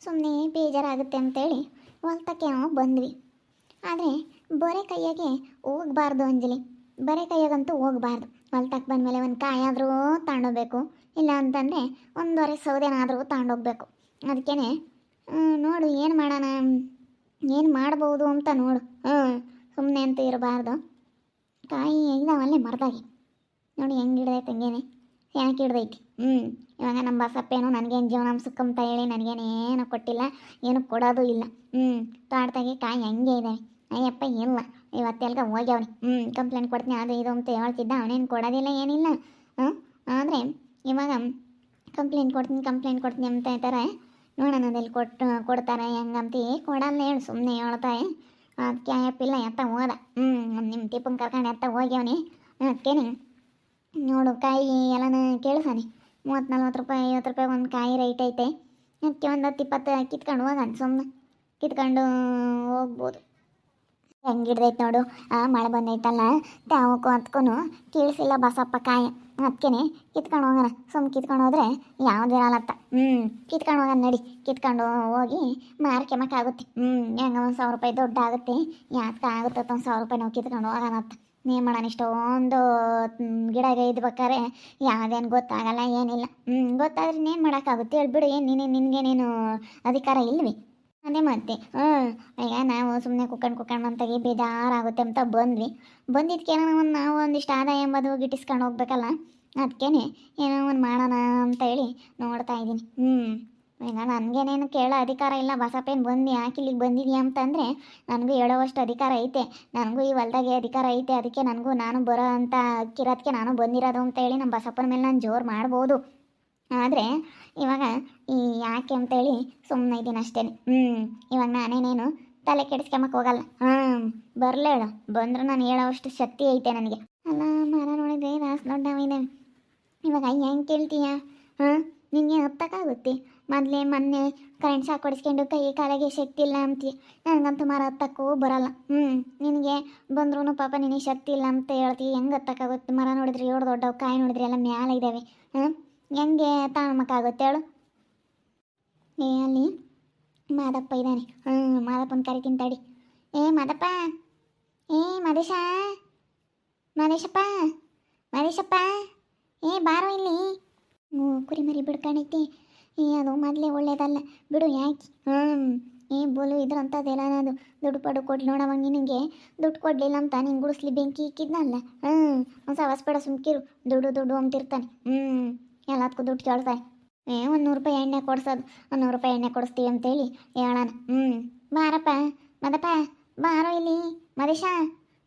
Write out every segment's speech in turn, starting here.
ಸುಮ್ಮನೆ ಬೇಜಾರಾಗುತ್ತೆ ಅಂತೇಳಿ ಹೊಲ್ತಕ್ಕೇನೋ ಬಂದ್ವಿ. ಆದರೆ ಬರೆ ಕೈಯಾಗೆ ಹೋಗ್ಬಾರ್ದು ಅಂಜಲಿ. ಬರೆ ಕೈಯಾಗಂತೂ ಹೋಗ್ಬಾರ್ದು. ಹೊಲ್ತಕ್ಕೆ ಬಂದಮೇಲೆ ಒಂದು ಕಾಯಾದರೂ ತಗೊಂಡೋಗ್ಬೇಕು ಇಲ್ಲ ಅಂತಂದರೆ ಒಂದೂವರೆ ಸೌದೆನಾದರೂ ತಗೊಂಡೋಗ್ಬೇಕು ಅದಕ್ಕೇ ನೋಡು, ಏನು ಮಾಡೋಣ? ಏನು ಮಾಡ್ಬೋದು ಅಂತ ನೋಡು. ಹ್ಞೂ ಸುಮ್ಮನೆ ಅಂತ ಇರಬಾರ್ದು. ಕಾಯಿ ಇದಾವಲ್ಲೇ ಮರದಾಗಿ. ನೋಡಿ ಹೆಂಗೆ ಹಿಡ್ದೈತೆ ಹಂಗೇನೆ. ಯಾಕೆ ಹಿಡ್ದೈತಿ? ಹ್ಞೂ ಇವಾಗ ನಮ್ಮ ಬಸಪ್ಪೇನು ನನಗೇನು ಜೀವನ ಅಂತ ಹೇಳಿ ನನಗೇನೇನು ಕೊಟ್ಟಿಲ್ಲ ಏನು ಕೊಡೋದು ಇಲ್ಲ. ಹ್ಞೂ ತೋಟದಾಗೆ ಕಾಯಿ ಹಂಗೆ ಇದ್ದಾವೆ ಅಯ್ಯಪ್ಪ ಇಲ್ಲ. ಇವತ್ತೆಲ್ಗ ಹೋಗ್ಯಾವನಿ. ಹ್ಞೂ ಕಂಪ್ಲೇಂಟ್ ಕೊಡ್ತೀನಿ ಅದು ಇದು ಅಂತ ಹೇಳ್ತಿದ್ದ ಅವನೇನು ಕೊಡೋದಿಲ್ಲ ಏನಿಲ್ಲ. ಹ್ಞೂ ಆದರೆ ಇವಾಗ ಕಂಪ್ಲೇಂಟ್ ಕೊಡ್ತೀನಿ ಕಂಪ್ಲೇಂಟ್ ಕೊಡ್ತೀನಿ ಅಂತ ಇರ್ತಾರೆ ನೋಡೋಣ ಅದೆಲ್ಲಿ ಕೊಟ್ಟು ಕೊಡ್ತಾರೆ ಹೆಂಗಂತ. ಕೊಡಲ್ಲ ಹೇಳು ಸುಮ್ಮನೆ ಹೇಳ್ತಾರೆ ಅದಕ್ಕೆ ಅಯ್ಯಪ್ಪಿಲ್ಲ ಎತ್ತ ಹೋದ. ಹ್ಞೂ ನಿಮ್ಮ ಟಿಪ್ಪನ್ ಕರ್ಕೊಂಡು ಎತ್ತ ಹೋಗ್ಯಾವನಿ. ಅದಕ್ಕೇನೆ ನೋಡು, ಕಾಯಿ ಎಲ್ಲನ ಕೇಳಿಸಾನೆ ಮೂವತ್ತು ನಲ್ವತ್ತು ರೂಪಾಯಿ, ಐವತ್ತು ರೂಪಾಯಿ ಒಂದು ಕಾಯಿ ರೈಟ್ ಐತೆ. ಅದಕ್ಕೆ ಒಂದು ಹತ್ತು ಇಪ್ಪತ್ತು ಕಿತ್ಕೊಂಡು ಹೋಗಾನೆ ಸುಮ್ಮನೆ ಕಿತ್ಕೊಂಡು ಹೋಗ್ಬೋದು. ಹೆಂಗೆ ಹಿಡ್ದೈತೆ ನೋಡು ಮಳೆ ಬಂದೈತಲ್ಲ, ತಾವಕ್ಕೂ ಹತ್ಕೊನು ಕೀಳ್ಸಿಲ್ಲ ಬಸಪ್ಪ ಕಾಯಿ. ಅದಕ್ಕೇನೆ ಕಿತ್ಕೊಂಡು ಹೋಗೋಣ ಸುಮ್ಮ ಕಿತ್ಕೊಂಡು ಹೋದ್ರೆ ಯಾವ್ದು ಇರಲ್ಲತ್ತ ಹ್ಞೂ ಕಿತ್ಕೊಂಡು ಹೋಗೋಣ ನಡಿ, ಕಿತ್ಕೊಂಡು ಹೋಗಿ ಮಾರ್ಕೆಮಕ್ಕಾಗುತ್ತೆ ಹ್ಞೂ ಹೆಂಗ ಒಂದು ಸಾವಿರ ರೂಪಾಯಿ ದೊಡ್ಡ ಆಗುತ್ತೆ ಯಾಕೆ ಆಗುತ್ತೆ ಒಂದು ಸಾವಿರ ರೂಪಾಯಿ ನಾವು ಕಿತ್ಕೊಂಡು ಹೋಗೋಣತ್ತ ಏನು ಮಾಡೋಣ ಇಷ್ಟೊಂದು ಗಿಡ ಇದ್ಬೇಕಾರೆ ಯಾವುದೇನು ಗೊತ್ತಾಗಲ್ಲ, ಏನಿಲ್ಲ. ಹ್ಞೂ ಗೊತ್ತಾದ್ರೆ ಇನ್ನೇನು ಮಾಡೋಕ್ಕಾಗುತ್ತೆ ಹೇಳ್ಬಿಡು. ಏನು ನೀನು, ನಿನಗೇನೇನು ಅಧಿಕಾರ ಇಲ್ವಿ? ಅದೇ ಮತ್ತೆ ಹ್ಞೂ ಈಗ ನಾವು ಸುಮ್ಮನೆ ಕುಕ್ಕಂಡು ಕುಕ್ಕಂಡು ಅಂತಾಗಿ ಬೇಜಾರಾಗುತ್ತೆ ಅಂತ ಬಂದ್ವಿ. ಬಂದಿದ್ದಕ್ಕೇನೋ ಒಂದು ನಾವು ಒಂದಿಷ್ಟು ಆದಾಯ ಎಂಬುದು ಗಿಟ್ಟಿಸ್ಕೊಂಡು ಹೋಗ್ಬೇಕಲ್ಲ? ಅದಕ್ಕೇನೆ ಏನೋ ಒಂದು ಮಾಡೋಣ ಅಂತ ಹೇಳಿ ನೋಡ್ತಾ ಇದ್ದೀನಿ. ಹ್ಞೂ ಈಗ ನನಗೇನೇನು ಕೇಳೋ ಅಧಿಕಾರ ಇಲ್ಲ. ಬಸಪ್ಪೇನು ಬಂದು ಯಾಕೆ ಇಲ್ಲಿಗೆ ಬಂದಿದ್ಯಾ ಅಂತಂದರೆ ನನಗೂ ಹೇಳೋವಷ್ಟು ಅಧಿಕಾರ ಐತೆ. ನನಗೂ ಈ ಹೊಲ್ದಾಗೆ ಅಧಿಕಾರ ಐತೆ. ಅದಕ್ಕೆ ನನಗೂ ನಾನು ಬರೋ ಅಂತ ಅಕ್ಕಿರೋದಕ್ಕೆ ನಾನು ಬಂದಿರೋದು ಅಂತ ಹೇಳಿ ನಮ್ಮ ಬಸಪ್ಪನ ಮೇಲೆ ನಾನು ಜೋರು ಮಾಡ್ಬೋದು. ಆದರೆ ಇವಾಗ ಈ ಯಾಕೆ ಅಂತೇಳಿ ಸುಮ್ಮನೆ ಇದ್ದೀನಿ ಅಷ್ಟೇ. ಹ್ಞೂ ಇವಾಗ ನಾನೇನೇನು ತಲೆ ಕೆಡಿಸ್ಕೊಂಬಕ್ಕೆ ಹೋಗಲ್ಲ. ಹಾಂ ಬರಲೇಳು ಬಂದರೂ ನಾನು ಹೇಳೋವಷ್ಟು ಶಕ್ತಿ ಐತೆ ನನಗೆ. ಅಲ್ಲ, ಮರ ನೋಡಿದ್ರೆ ರಾಸ್ ದೊಡ್ಡವಿದೆ ಇವಾಗ ಹೆಂಗೆ ಕೇಳ್ತೀಯಾ? ಹಾಂ, ನಿನಗೆ ಹತ್ತಕ್ಕಾಗುತ್ತೆ. ಮೊದಲೇ ಮೊನ್ನೆ ಕರೆಂಟ್ ಶಾಕ್ ಹೊಡಿಸ್ಕೊಂಡು ಕೈ ಕಾಲಿಗೆ ಶಕ್ತಿ ಇಲ್ಲ ಅಂತೀಯ ನನಗಂತೂ ಮರ ಹತ್ತಕ್ಕೂ ಬರಲ್ಲ. ಹ್ಞೂ ನಿನಗೆ ಬಂದ್ರೂ ಪಾಪ ನಿನಗೆ ಶಕ್ತಿ ಇಲ್ಲ ಅಂತ ಹೇಳ್ತೀವಿ ಹೆಂಗೆ ಹತ್ತಕ್ಕಾಗುತ್ತೆ ಮರ ನೋಡಿದ್ರೆ ಏಳು ದೊಡ್ಡವು ಕಾಯಿ ನೋಡಿದ್ರೆ ಎಲ್ಲ ಮ್ಯಾಲೆ ಇದ್ದಾವೆ ಹಾಂ ಹೆಂಗೆ ತಾಳ್ಮಕ್ಕಾಗುತ್ತೆ ಹೇಳು. ಏ, ಅಲ್ಲಿ ಮಾದಪ್ಪ ಇದ್ದಾನೆ ಹ್ಞೂ ಮಾದಪ್ಪನ ಕರಿತೀನಿ ತಿಂತಾಡಿ. ಏ, ಮಾದಪ್ಪ. ಏ, ಮದೇಶ. ಮದೇಶಪ್ಪ. ಮದೇಶಪ್ಪ. ಏ, ಬಾರೋ ಇಲ್ಲಿ. ಹ್ಞೂ ಕುರಿಮರಿ ಬಿಡ್ಕೊಂಡೈತಿ ಏ ಅದು ಮೊದಲೇ ಒಳ್ಳೇದಲ್ಲ. ಬಿಡು ಯಾಕೆ? ಹ್ಞೂ ಏ ಬೋಲು ಇದ್ರಂಥದ್ದೆಲ್ಲ ನಾನು ದುಡ್ಡು ಪಡು ಕೊಡ್ಲಿ ನೋಡವ ನಿನಗೆ. ದುಡ್ಡು ಕೊಡಲಿಲ್ಲ ಅಂತ ನಿನ್ ಗುಡಿಸ್ಲಿ ಬೆಂಕಿ ಇಕ್ಕಿದ್ನಲ್ಲ. ಹ್ಞೂ ಒಂದು ಸವಸ್ ಬೇಡ ಸುಮ್ಕಿರು. ದುಡ್ಡು ದುಡ್ಡು ಅಂತಿರ್ತಾನೆ. ಹ್ಞೂ ಎಲ್ಲದಕ್ಕೂ ದುಡ್ಡು ಕೇಳ್ತಾನೆ. ಏ, ಒಂದು ನೂರು ರೂಪಾಯಿ ಎಣ್ಣೆ ಕೊಡ್ಸೋದು. ಒಂದು ನೂರು ರೂಪಾಯಿ ಎಣ್ಣೆ ಕೊಡಿಸ್ತೀವಿ ಅಂತೇಳಿ ಹೇಳೋಣ. ಹ್ಞೂ ಬಾರಪ್ಪ. ಮದಪ್ಪ. ಬಾರೋ ಇಲ್ಲಿ. ಮದಿಶಾ.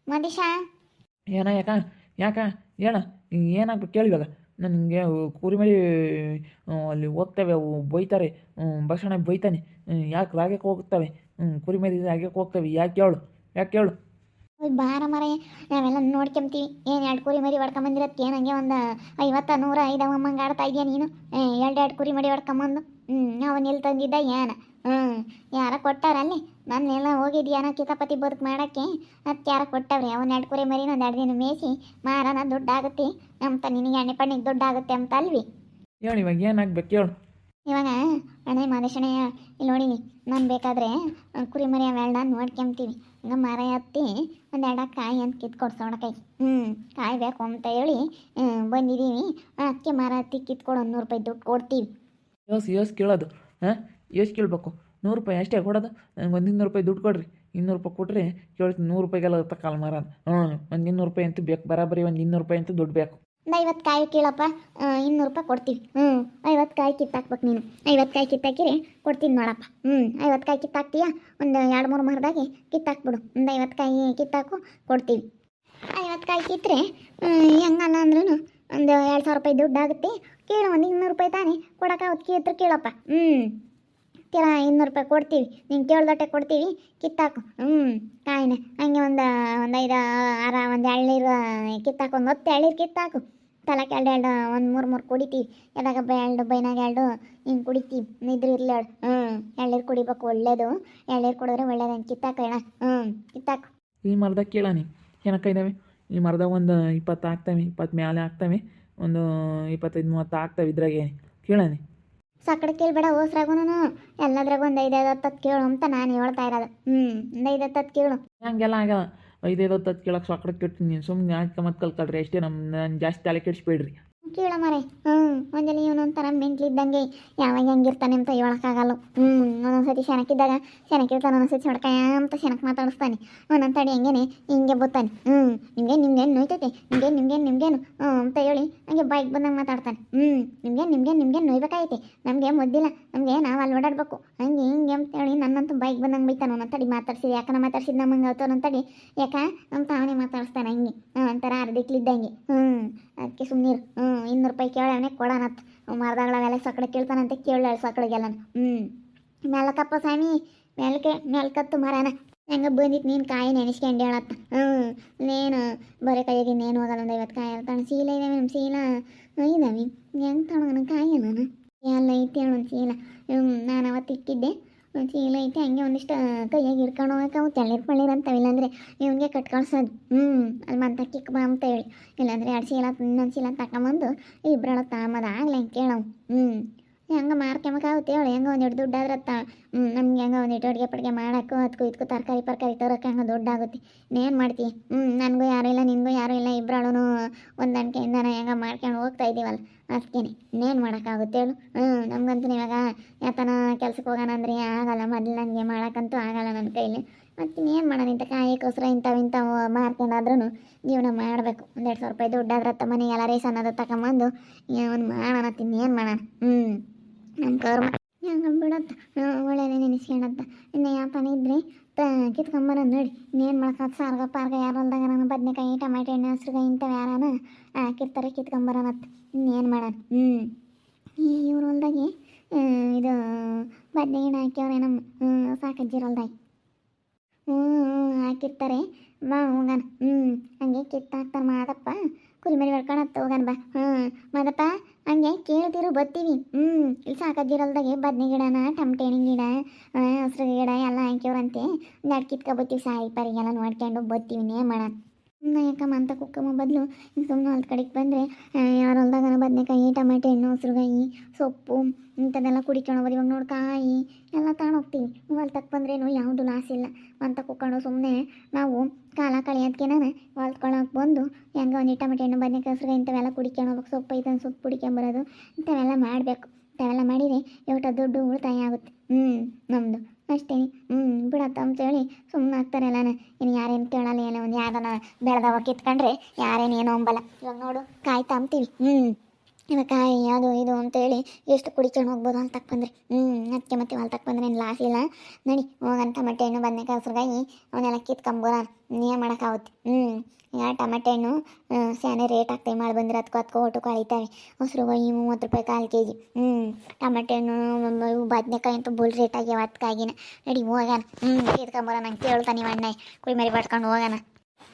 ಮದಿಶಾ. ಏನ ಯಾಕ? ಯಾಕ? ಹೇಳ. ಏನಾಗ್ಬೇಕು ಕೇಳಿ ಇವಾಗ. ನನಗೆ ಕುರಿಮರಿ ಅಲ್ಲಿ ಹೋಗ್ತವೆ, ಅವು ಬೈತಾರೆ ಭಕ್ಷಣ ಬೈತಾನೆ. ಯಾಕೆ ರಾಗಕ್ಕೆ ಹೋಗ್ತವೆ? ಕುರಿಮರಿ ಕುರಿ ಮರಿ ರಾಗಕ್ಕೆ ಹೋಗ್ತವೆ. ಯಾಕೆ ಹೇಳು? ಯಾಕೆ ಹೇಳು? ಬಾರ ಮರ ನಾವೆಲ್ಲ ನೋಡ್ಕೊಂತೀವಿ ಏನು ಎರಡು ಕುರಿ ಮರಿ ಹೊಡ್ಕೊಂಬಂದಿರತ್ತೆ ಏನು ಹಂಗೆ ಒಂದು ಐವತ್ತ, ನೂರ, ಐದು ಅಮ್ಮಂಗೆ ಆಡ್ತಾ ಇದೆಯಾ ನೀನು? ಎರಡು ಎರಡು ಕುರಿ ಮರಿ ಹೊಡ್ಕೊಂಬಂದು ಅವನ್ ಎಲ್ಲಿ ತಂದಿದ್ದ? ಏನು? ಹ್ಞೂ ಯಾರ ಕೊಟ್ಟವ್ರಲ್ಲಿ ನಾನೆಲ್ಲ ಹೋಗಿದ್ಯಾನ ಕಿತಾಪತಿ ಬದುಕು ಮಾಡೋಕ್ಕೆ? ಮತ್ತೆ ಯಾರ ಕೊಟ್ಟವ್ರಿ? ಅವನ್ ಎರಡು ಕುರಿ ಮರಿನ ಒಂದು ಎರಡು ದಿನ ಮೇಯಿಸಿ ಮಾರನ ದುಡ್ಡಾಗುತ್ತೆ ಅಂತ ನಿನಗೆ ಎಣ್ಣೆ ಪಣ್ಣಿಗೆ ದುಡ್ಡು ಆಗುತ್ತೆ ಅಂತ ಅಲ್ವಿ? ಹೇಳು ಇವಾಗ ಏನಾಗ್ಬೇಕು ಹೇಳು. ಇವಾಗ ಅಣ್ಣ ಮಾದೇಶಣ್ಣ ಇಲ್ಲಿ ನೋಡಿನಿ ನಾನು ಬೇಕಾದ್ರೆ ಕುರಿ ಮರಿ ಅವೆಲ್ಲ ನೋಡ್ಕೊಂತೀವಿ ಈಗ ಮರ ಹತ್ತಿ ಒಂದೆರಡು ಕಾಯಿ ಅಂತ ಕಿತ್ಕೊಡ್ಸೋಣ ಕೈ ಹ್ಞೂ ಕಾಯಿ ಬೇಕು ಅಂತ ಹೇಳಿ ಹ್ಮ್, ಬಂದಿದ್ದೀವಿ ಅದಕ್ಕೆ ಮರ ಹತ್ತಿ ಕಿತ್ಕೊಡು ಒಂದು ನೂರು ರೂಪಾಯಿ ದುಡ್ಡು ಕೊಡ್ತೀವಿ. ಯೋಸ್ ಯೋಸ್ ಕೇಳೋದು ಹಾಂ? ಎಷ್ಟು ಕೇಳಬೇಕು? ನೂರು ರೂಪಾಯಿ ಅಷ್ಟೇ ಕೊಡೋದು. ನನಗೆ ಒಂದು ಇನ್ನೂರು ರೂಪಾಯಿ ದುಡ್ಡು ಕೊಡಿರಿ. ಇನ್ನೂರು ರೂಪಾಯಿ ಕೊಟ್ಟರೆ ಕೇಳ್ತೀನಿ ನೂರು ರೂಪಾಯಿಗೆಲ್ಲ ಕಾಲು ಮರ ಹ್ಞೂ ಒಂದು ಇನ್ನೂರು ರೂಪಾಯಿ ಅಂತೂ ಬೇಕು. ಬರಾಬರಿ ಒಂದು ಇನ್ನೂರು ರೂಪಾಯಿ ಅಂತೂ ದುಡ್ಡು ಬೇಕು. ಐವತ್ತು ಕಾಯಿ ಕೇಳಪ್ಪ. ಇನ್ನೂರು ರೂಪಾಯಿ ಕೊಡ್ತೀವಿ ಹ್ಞೂ ಐವತ್ತು ಕಾಯಿ ಕಿತ್ತಾಕ್ಬೇಕು ನೀನು. ಐವತ್ತು ಕಾಯಿ ಕಿತ್ತಾಕಿರಿ ಕೊಡ್ತೀನಿ ನೋಡಪ್ಪ. ಹ್ಞೂ ಐವತ್ತು ಕಾಯಿ ಕಿತ್ತಾಕ್ತೀಯಾ ಒಂದು ಎರಡು ಮೂರು ಮರದಾಗೆ ಕಿತ್ತಾಕ್ಬಿಡು ಒಂದು ಐವತ್ತು ಕಾಯಿ ಕಿತ್ತಾಕು ಕೊಡ್ತೀವಿ ಐವತ್ತು ಕಾಯಿ ಕಿತ್ತರೆ ಹೆಂಗಲ್ಲ ಅಂದ್ರೂ ಒಂದು ಎರಡು ಸಾವಿರ ರೂಪಾಯಿ ದುಡ್ಡು ಆಗುತ್ತೆ. ಕೇಳು, ಒಂದು ಇನ್ನೂರು ರೂಪಾಯಿ ತಾನೇ ಕೊಡೋಕ್ಕಾಗುತ್ತೆ ಅವತ್ತು ಕೇಳಪ್ಪ. ಹ್ಞೂ ಕಿರ ಇನ್ನೂರು ರೂಪಾಯಿ ಕೊಡ್ತೀವಿ. ನೀನು ಕೇಳ್ದೊಟ್ಟೆ ಕೊಡ್ತೀವಿ. ಕಿತ್ತಾಕು. ಹ್ಞೂ ಕಾಯಿನ. ಹಂಗೆ ಒಂದು ಒಂದು ಐದು, ಆರ, ಒಂದು ಎಳ್ನೀರು ಕಿತ್ತಾಕು. ಒಂದು ಹೊತ್ತು ಎಳ್ನೀರು ಕಿತ್ತಾಕು. ತಲಕ್ಕೆ ಎರಡು ಎರಡು ಒಂದು ಮೂರು ಮೂರು ಕುಡಿತೀವಿ. ಎದಾಗ ಎರಡು ಬೈನಾಗ ಎರಡು ಹಿಂಗೆ ಕುಡಿತೀವಿ. ನಿದ್ರೆ ಇರಲಿ ಹೇಳು ಹ್ಞೂ ಎಳ್ನೀರು ಕುಡಿಬೇಕು, ಒಳ್ಳೇದು. ಎಳ್ನೀರು ಕುಡಿದ್ರೆ ಒಳ್ಳೇದು ಕಿತ್ತಾಕು ಹೇಳ ಹ್ಞೂ ಕಿತ್ತಾಕು. ಈ ಮರದಾಗ ಕೇಳಾನಿ ಏನಕ್ಕ ಇದ್ದಾವೆ ಈ ಮರದ ಒಂದು ಇಪ್ಪತ್ತು ಆಗ್ತವೆ, ಇಪ್ಪತ್ತು ಮೇಲೆ ಆಗ್ತವೆ, ಒಂದು ಇಪ್ಪತ್ತೈದು ಮೂವತ್ತು ಆಗ್ತವೆ ಇದ್ರಾಗೆ ಕೇಳಾನಿ ಸಕ್ಕಡ ಕೇಳ್ಬೇಡ ಓಸ್ರಾಗುನು ಎಲ್ಲದ್ರಾಗ ಒಂದು ಐದೈದು ಹತ್ತತ್ತು ಕೇಳು ಅಂತ ನಾನು ಹೇಳ್ತಾ ಇರೋದು. ಹ್ಮ್, ಒಂದು ಐದು ಹತ್ತತ್ತು ಕೇಳು. ಹಂಗೆಲ್ಲ ಆಗಲ್ಲ. ಐದೈದು ಹೊತ್ತು ಕೇಳಕ್ಕೆ ಸಕ್ಕಡೆ ಕೇಳ್ತೀನಿ. ನೀನು ಸುಮ್ಮನೆ ಯಾಕೆ ಮತ್ತೆ ಕಲ್ಕಳ್ರಿ ಅಷ್ಟೇ ನಮ್ಮ ನಾನು ಜಾಸ್ತಿ ತಲೆ ಕೆಡಿಸ್ಬೇಡ್ರಿ. ಕೇಳ ಮರೆ. ಹ್ಞೂ ಒಂದಲ್ಲಿ ಇವನು ಒಂಥರ ಮೆಂಟ್ಲಿದ್ದಂಗೆ ಯಾವಾಗ ಹೆಂಗಿರ್ತಾನೆ ಅಂತ ಹೇಳೋಕ್ಕಾಗಲ್ಲ. ಹ್ಞೂ ಒಂದೊಂದ್ಸತಿ ಶನಕ್ಕಿದ್ದಾಗ ಶನಕ್ಕಿರ್ತಾನೆ ಒಂದೊಂದ್ಸತಿ ಹೊಡ್ಕಾಯ ಅಂತ ಶನಕ್ ಮಾತಾಡಿಸ್ತಾನೆ. ಒಂದೊಂದು ತಡಿ ಹಂಗೇನೆ, ಹಿಂಗೆ ಬತ್ತಾನೆ. ಹ್ಞೂ ನಿಮ್ಗೆ ನಿಮ್ಗೇನು ನೋಯ್ತೈತೆ? ನಿಮ್ಗೆ ನಿಮ್ಗೇನು ನಿಮ್ಗೇನು? ಹ್ಞೂ ಅಂತ ಹೇಳಿ ಹಂಗೆ ಬೈಕ್ ಬಂದಂಗೆ ಮಾತಾಡ್ತಾನೆ. ಹ್ಞೂ ನಿಮ್ಗೆ ನಿಮ್ಗೆ ನಿಮ್ಗೆ ನೋಯ್ಬೇಕಾಯ್ತೆ ನಮಗೆ ಮೊದ್ದಿಲ್ಲ. ನಮಗೆ ನಾವು ಅಲ್ಲಿ ಓಡಾಡ್ಬೇಕು. ಹಂಗೆ, ಹಿಂಗೆ ಅಂತ ಹೇಳಿ ನನ್ನಂತೂ ಬೈಕ್ ಬಂದಂಗೆ ಬೈತಾನೆ. ತಡಿ ಮಾತಾಡ್ಸಿದ. ಯಾಕನ ಮಾತಾಡ್ಸಿದ ನಮ್ಮಂಗೆ ಅವತ್ತು? ಒಂದೊಂದು ತಡಿ ಯಾಕ? ಅಂತ ಅವನೇ ಮಾತಾಡಿಸ್ತಾನೆ ಹಂಗೆ. ಒಂಥರ ಅರ್ಧಿಕ್ಲಿದ್ದಂಗೆ ಹ್ಞೂ ಅದಕ್ಕೆ ಸುಮ್ಮನಿರು ಹ್ಞೂ ಇನ್ನೂರು ರೂಪಾಯಿ ಕೇಳವನೇ ಕೊಡೋಣತ್ ಮರದಾಗಳವೆಲ್ಲ ಸಕ್ಕಳೆ ಕೇಳ್ತಾನಂತೆ ಕೇಳ ಸಕ್ಕಡೆಗೆಲ್ಲ ಹ್ಞೂ ಮೆಲಕಪ್ಪ ಸ್ವಾಮಿ, ಮೆಲ್ಕೆ, ಮೆಲ್ಕತ್ತು ಮರನ. ಹೆಂಗೆ ಬಂದಿತ್ತು ನೀನು ಕಾಯಿ ನೆನೆಸ್ಕೊಂಡು ಹೇಳತ್ತ. ಹ್ಞೂ ನೀನು ಬರೀ ಕೈಯಾಗಿ ಇನ್ನೇನು ಹೋಗಲ್ಲ ಇವತ್ತು ಕಾಯಿ ಹೇಳ್ತಾನೆ ಶೀಲ ಇದಾವೆ ನಮ್ಮ ಶೀಲ. ಇದಾವೆ. ಹೆಂಗೆ ತಗೊಳೋಣ ಕಾಯಿ ನಾನು ಎಲ್ಲ ಐತಿ ಹೇಳು ಹ್ಞೂ ನಾನು ಅವತ್ತು ಒಂದು ಚೀಲ ಐತೆ, ಹಂಗೆ ಒಂದಿಷ್ಟು ಕೈಯಾಗಿ ಹಿಡ್ಕೊಂಡು ಹೋಗಕ್ಕೆ ಅವು ತೆಳ್ಳೀರ್ ಪಳ್ಳೀರ್ ಅಂತವೆ, ಇಲ್ಲಾಂದ್ರೆ ಇವನಿಗೆ ಕಟ್ ಕಳ್ಸೋದು ಹ್ಞೂ ಅಲ್ಲಿ ಮಂತ ಕಿಕ್ ಬಾ ಅಂತ ಹೇಳಿ. ಇಲ್ಲಾಂದರೆ ಎರಡು ಚೀಲ ಇನ್ನೊಂದು ಚೀಲ ತಗೊಂಬಂದು ಇಬ್ಬರೊಳಗೆ ತಾಮದ ಆಗ್ಲಿ ಹಂಗೆ ಕೇಳವು. ಹ್ಞೂ ಹೆಂಗೆ ಆಗುತ್ತೆ ಹೇಳಿ. ಹೆಂಗೆ ಒಂದು ಎರಡು ದುಡ್ಡು ಆದ್ರೆ ತ ಹ್ಞೂ ನಮ್ಗೆ ಹೆಂಗೆ ಒಂದು ಇಟ್ಟು ಅಡುಗೆ ಪಡುಗೆ ಮಾಡೋಕ್ಕೂ ಅದಕ್ಕೂ ಇದಕ್ಕೂ ತರಕಾರಿ ಪರ್ಕಾರಿ ತರೋಕೆ ಹಂಗೆ ದುಡ್ಡಾಗುತ್ತೆ ಇನ್ನೇನು ಮಾಡ್ತೀವಿ ಹ್ಞೂ ನನಗೂ ಯಾರೂ ಇಲ್ಲ, ನಿನಗೂ ಯಾರೂ ಇಲ್ಲ ಇಬ್ಬರಳು ಹೊಂದಾಣಿಕೆಯಿಂದನೇ ಹೆಂಗೆ ಮಾಡ್ಕೊಂಡು ಹೋಗ್ತಾ ಇದ್ದೀವಲ್ಲ. ಅದಕ್ಕೇನೆ ಇನ್ನೇನು ಮಾಡೋಕ್ಕಾಗುತ್ತೆ ಹೇಳು. ಹ್ಞೂ ನಮಗಂತೂ ಇವಾಗ ಯಾತನ ಕೆಲ್ಸಕ್ಕೆ ಹೋಗೋಣ ಅಂದ್ರೆ ಆಗಲ್ಲ. ಮೊದಲು ನನಗೆ ಮಾಡೋಕ್ಕಂತೂ ಆಗಲ್ಲ ನನ್ನ ಕೈಲಿ. ಮತ್ತು ಇನ್ನೇನು ಮಾಡೋಣ ಇಂಥ ಕಾಯಿಕೋಸ್ಕರ ಇಂಥವು ಇಂಥವು ಮಾರ್ಕೊಂಡಾದ್ರೂ ಜೀವನ ಮಾಡಬೇಕು. ಒಂದೆರಡು ಸಾವಿರ ರೂಪಾಯಿ ದುಡ್ಡಾದ್ರತ್ತ ಮನೆಗೆಲ್ಲ ರೇಸ್ ಅನ್ನೋದು ತಗೊಂಬಂದು ಏನು ಮಾಡೋಣ ಇನ್ನೇನು ಮಾಡೋಣ? ಹ್ಞೂ ನಮ್ಮ ಕರ್ಮ ಹೆಂಗೆ ಬಿಡತ್ತ ಒಳ್ಳೇದೇ ನೆನೆಸ್ಕೊಂಡತ್ತ ಇನ್ನು ಯಾಪನ ಇದ್ರೆ ತ ಕಿತ್ಕೊಂಬರ ನೋಡಿ. ಇನ್ನೇನು ಮಾಡ್ಕೊತ ಸಾರ್ಗ, ಪಾರ್ಗ, ಯಾರು ಹೊಲ್ದಾಗ ನಾನು ಬದನೆಕಾಯಿ, ಟಮಾಟೆ ಹಣ್ಣು ಹಸ್ರುಗಾಯಿ ಇಂಥವು ಯಾರಾನ ಹಾಕಿರ್ತಾರೆ ಕಿತ್ಕೊಂಬರೋಣತ್ತ ಇನ್ನೇನು ಮಾಡೋಣ ಹ್ಞೂ ಈ ಇವ್ರ ಹೊಲ್ದಾಗೆ ಇದು ಬದನೆ ಗಿಡ ಹಾಕ್ಯವ್ರೆ ನಮ್ಮ ಹ್ಞೂ ಹ್ಞೂ ಹಾಕಿರ್ತಾರೆ. ಬಾ ಹೋಗೋಣ ಹ್ಞೂ ಹಂಗೆ ಕಿತ್ತಾಕ್ತಾರೆ ಮಾದಪ್ಪ. ಕುರಿಮರಿ ಹೊಡ್ಕೊಳತ್ತ ಹೋಗೋಣ ಬಾ. ಹ್ಞೂ ಮಾದಪ್ಪ. ಹಂಗೆ ಕೇಳ್ತಿರು ಬತ್ತೀವಿ ಹ್ಞೂ ಇಲ್ಲಿ ಸಾಕಾಗಿರಲ್ದಾಗೆ ಬದನೆ ಗಿಡನ ಟಮಟೆಣಿ ಗಿಡ ಹಸ್ರ ಗಿಡ ಎಲ್ಲ ಹಾಕ್ಯವ್ರಂತೆ. ಒಂದು ಬತ್ತೀವಿ ಸಾಯಿ, ಪರಿಗೆಲ್ಲ ನೋಡ್ಕೊಂಡು ಬತ್ತೀವಿ ನೇ ಮಾಡೋಣ ಸುಮ್ಮನೆ ಯಾಕಮ್ಮ ಅಂತ ಕುಕ್ಕಮ್ಮ ಬದಲು ಸುಮ್ಮನೆ ಹೊಲ್ದ ಕಡೆಗೆ ಬಂದರೆ ಯಾರು ಹೊಲ್ದಾಗನ ಬದನೆಕಾಯಿ, ಟಮಾಟೆ ಹಣ್ಣು, ಹಸ್ರುಗಾಯಿ, ಸೊಪ್ಪು ಇಂಥದ್ದೆಲ್ಲ ಕುಡಿಕೊಂಡು ಬರೀ ಇವಾಗ ನೋಡಿ ಕಾಯಿ ಎಲ್ಲ ತಗೊಂಡೋಗ್ತೀವಿ ಹೊಲ್ತಕ್ಕೆ ಬಂದ್ರೇನು ಯಾವುದು ಲಾಸ್ ಇಲ್ಲ. ಅಂತ ಕುಕ್ಕೊಂಡು ಸುಮ್ಮನೆ ನಾವು ಕಾಲ ಕಳೆಯೋದಕ್ಕೆ ನಾನು ಹೊಲ್ಕೊಳಕ್ಕೆ ಬಂದು ಹೆಂಗೆ ಒಂದು ಟಮಾಟೆ ಹಣ್ಣು, ಬದನೆಕಾಯಿ, ಹಸ್ರುಗಾಯಿ ಇಂಥವೆಲ್ಲ ಕುಡಿಕೊಂಡು ಹೋಗ್ಬೇಕು. ಸೊಪ್ಪು ಐತನ ಸೊಪ್ಪು ಕುಡಿಕೊಂಬರೋದು ಇಂಥವೆಲ್ಲ ಮಾಡಬೇಕು. ಇಂಥವೆಲ್ಲ ಮಾಡಿದರೆ ಎಷ್ಟು ದುಡ್ಡು ಉಳಿತಾಯ ಆಗುತ್ತೆ. ಹ್ಞೂ ನಮ್ಮದು ಅಷ್ಟೇ. ಹ್ಞೂ ಬಿಡತ್ತ ಅಂತೇಳಿ ಸುಮ್ಮನೆ ಆಗ್ತಾರಲ್ಲ ಇನ್ನು ಯಾರೇನು ಕೇಳಲ್ಲ ಏನೋ ಒಂದು ಯಾವ್ದಾನ ಬೆಳೆದವ ಕಿತ್ಕೊಂಡ್ರೆ ಯಾರೇನು ಏನೋ ಅಂಬಲ್ಲ. ಇವಾಗ ನೋಡು, ಕಾಯ್ತಾ ತಾಂಬ್ತೀವಿ ಹ್ಞೂ ಇವಾಗ ಕಾಯಿ ಅದು, ಇದು ಅಂತೇಳಿ ಎಷ್ಟು ಕುಡಿಕೊಂಡು ಹೋಗ್ಬೋದು ಅಂತ ಬಂದರೆ. ಹ್ಞೂ ಅದಕ್ಕೆ ಮತ್ತೆ ಹೊಲ್ ತಕ್ಕ ಬಂದ್ರೆ ಏನು ಲಾಸ್ ಇಲ್ಲ. ನಡಿ, ಹೋಗಂತ ಟಮಟೆ ಹಣ್ಣು, ಬದನೆಕಾಯಿ ಹಸ್ರುಗಾಯಿ ಅವನ್ನೆಲ್ಲ ಕಿತ್ಕೊಂಬೋದ ಏನು ಮಾಡೋಕ್ಕಾಗುತ್ತೆ. ಹ್ಞೂ ಈಗ ಟಮಟೆ ಹಣ್ಣು ಸ್ಯಾನೆ ರೇಟ್ ಆಗ್ತವೆ ಮಾಡಿ ಬಂದ್ರೆ ಅದಕ್ಕೂ ಅದಕ್ಕೂ ಒಟ್ಟು ಕಳಿತಾವೆ ಹಸ್ರುಗಾಯಿ ಮೂವತ್ತು ರೂಪಾಯಿ ಕಾಲು ಕೆ ಜಿ ಹ್ಞೂ ಟಮಟೆ ಹಣ್ಣು ಇವು ಬದನೆಕಾಯಿ ಅಂತೂ ಬುಲ್ ರೇಟ್ ಆಗ್ಯಾವ ಅದಕ್ಕಾಗಿನ ನಡಿ, ಹೋಗೋಣ. ಹ್ಞೂ ಕಿತ್ಕೊಂಬೋದ ನಂಗೆ ಕೇಳ್ತಾನೆ ನೀವು ಅಣ್ಣ ಕುರಿ ಮರಿ ಪಡ್ಕೊಂಡು ಹೋಗೋಣ.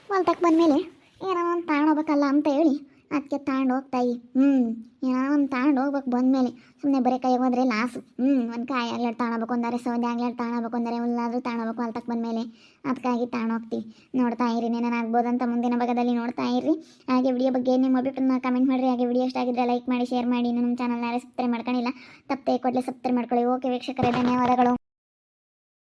ಹೊಲ್ತಕ್ಕೆ ಬಂದಮೇಲೆ ಏನೋ ಒಂದು ತಗೊಂಡೋಗ್ಬೇಕಲ್ಲ ಅಂತ ಹೇಳಿ ಅದಕ್ಕೆ ತಗೊಂಡು ಹೋಗ್ತಾಯಿ ಹ್ಞೂ ಏನೋ ಒಂದು ತಗೊಂಡು ಹೋಗ್ಬೇಕು ಬಂದಮೇಲೆ. ಸುಮ್ಮನೆ ಬರೀ ಕೈ ಹೋದ್ರೆ ಲಾಸು ಹ್ಞೂ ಒಂದು ಕಾಯಿ ಆಗ್ಲಾಡ್ ತಗೊಳ್ಬೇಕು ಅಂದರೆ ಸೌದೆ ಆಗ್ಲಾಡ್ ತಗೊಳ್ಬೇಕು ಅಂದರೆ ಹುಲ್ಲಾದ್ರೂ ತಗೊಳ್ಬೇಕು ಹೊಲ್ತಕ್ಕೆ ಬಂದಮೇಲೆ. ಅದಕ್ಕಾಗಿ ಹೋಗ್ತೀವಿ ನೋಡ್ತಾ ಇರಿ ಆಗ್ಬೋದು ಅಂತ ಮುಂದಿನ ಭಾಗದಲ್ಲಿ ನೋಡ್ತಾ ಇರಿ. ಹಾಗೆ ವಿಡಿಯೋ ಬಗ್ಗೆ ನಿಮ್ಮ ಅಭಿಪ್ರಾಯನ ಕಮೆಂಟ್ ಮಾಡಿರಿ. ಹಾಗೆ ವಿಡಿಯೋ ಇಷ್ಟ ಆಗಿದ್ರೆ ಲೈಕ್ ಮಾಡಿ ಶೇರ್ ಮಾಡಿ. ನಮ್ಮ ಚಾನಲ್ನ ಸಬ್ಸ್ಕ್ರೈಬ್ ಮಾಡ್ಕೊಂಡಿಲ್ಲ. ತಪ್ಪದೆ ಕೊಡಲಿ ಸಬ್ಸ್ಕ್ರೈಬ್ ಮಾಡ್ಕೊಳ್ಳಿ. ಓಕೆ ವೀಕ್ಷಕರೇ, ಧನ್ಯವಾದಗಳು.